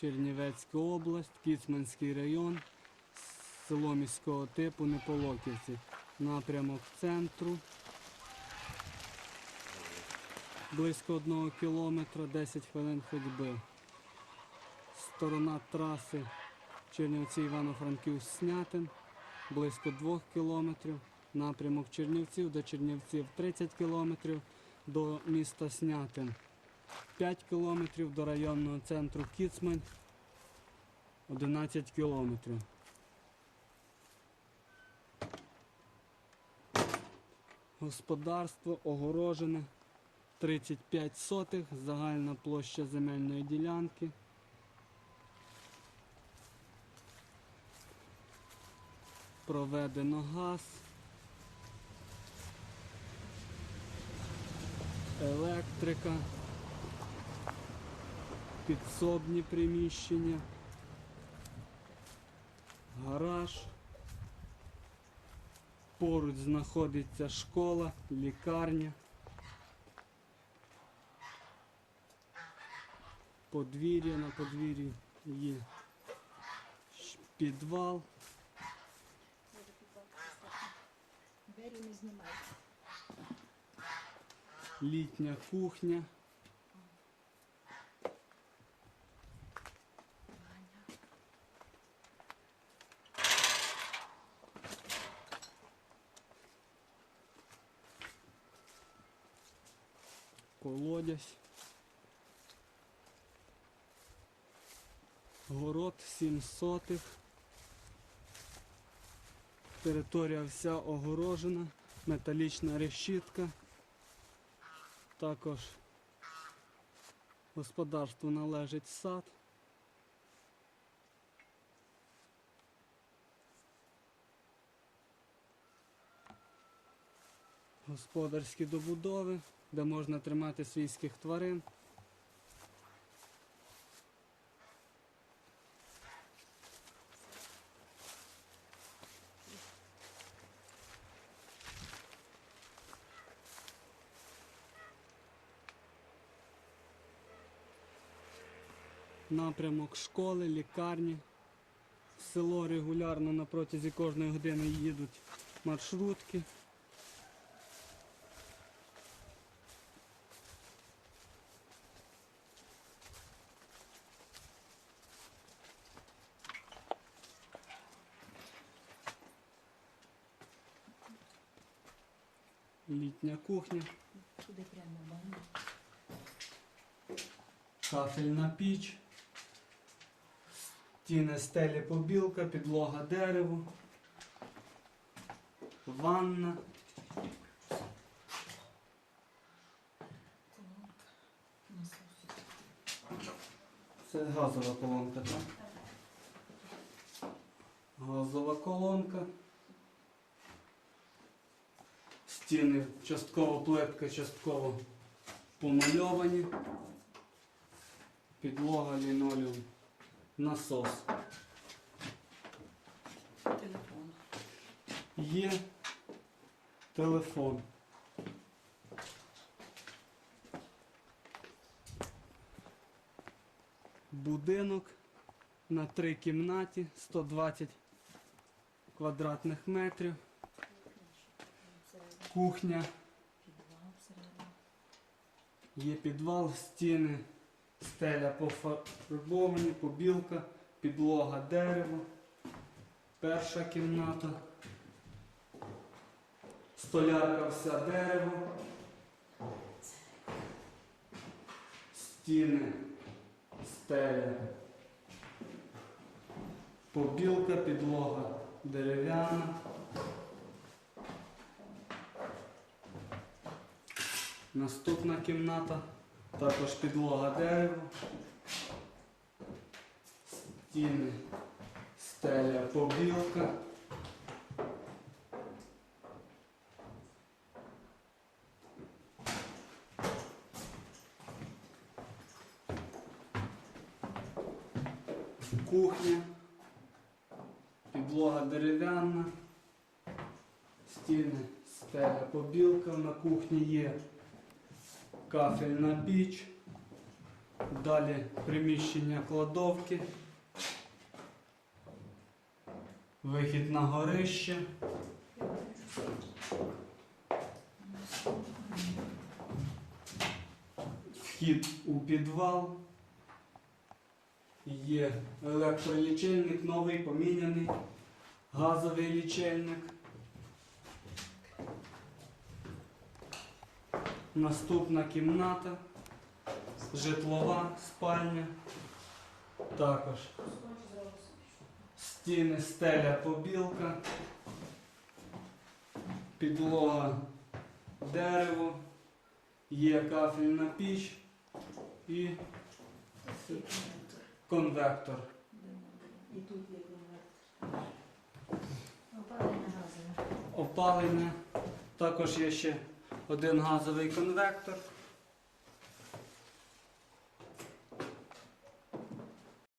Чернівецька область, Кіцманський район, село міського типу Неполоківці. Напрямок центру. Близько одного кілометра, 10 хвилин ходьби. Сторона траси Чернівці Івано-Франківськ Снятин, близько 2 кілометрів. Напрямок Чернівців до Чернівців 30 кілометрів до міста Снятин. 5 кілометрів до районного центру Кіцмань 11 кілометрів. Господарство огорожене 35 сотих, загальна площа земельної ділянки. Проведено газ. Електрика. Підсобні приміщення. Гараж. Поруч знаходиться школа, лікарня. Подвір'я на подвір'ї є підвал. Двері не знімайте. літня кухня. Колодязь. Город 7 сотих. Територія вся огорожена, металічна решітка. Також господарству належить сад. Господарські добудови, де можна тримати свійських тварин. Напрямок школи, лікарні. В село регулярно на протязі кожної години їдуть маршрутки. Літня кухня, Туди прямо ванна. кафельна піч, стіни стелі побілка, підлога дерево, ванна. Це газова колонка, так? Газова колонка. Стіни частково плитка, частково помальовані. Підлога лінолеум. Насос. Телефон. Є телефон. Будинок на три кімнаті, 120 квадратних метрів. Кухня, є підвал, стіни, стеля пофарбовані, побілка, підлога дерево, перша кімната, столярка вся дерево, стіни, стеля, побілка, підлога дерев'яна. Наступна кімната, також підлога дерево, стіни, стеля, побілка. Кухня, підлога дерев'яна, стіни, стеля, побілка. На кухні є кафельна піч, Далі приміщення кладовки. Вихід на горище. Вхід у підвал. Є електролічильник новий, поміняний, газовий лічильник. Наступна кімната, житлова спальня. Також стіни, стеля, побілка, підлога, дерево, є кафельна піч і конвектор. І тут є конвертер. Опалення. Опалення. Також є ще один газовий конвектор.